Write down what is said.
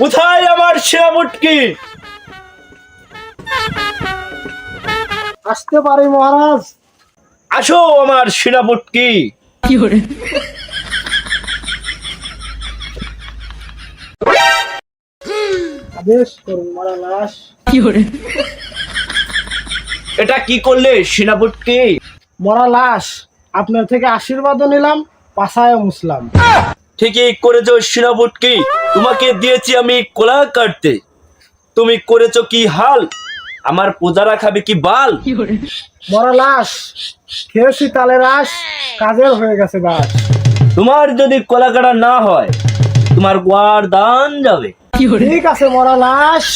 কোথায় আমার সেরা মুটকি? আসতে পারি মহারাজ। আসো আমার সেরা মুটকি। কি হরে এটা কি করলে সেনাপটকে মরা লাশ আপনার থেকে আশীর্বাদও নিলাম। পাশায় মুসলাম। ঠিকই করেছ সেনাবুটকি তোমাকে দিয়েছি আমি কোলা কাটতে। তুমি করেছ কি হাল? আমার পূজারা খাবে কি বাল? মরা লাশ খেয়েছি তালে রাস কাজের হয়ে গেছে বাস। তোমার যদি কলা কাটা না হয় তোমার গোয়ার দান যাবে। ঠিক আছে মরা লাশ।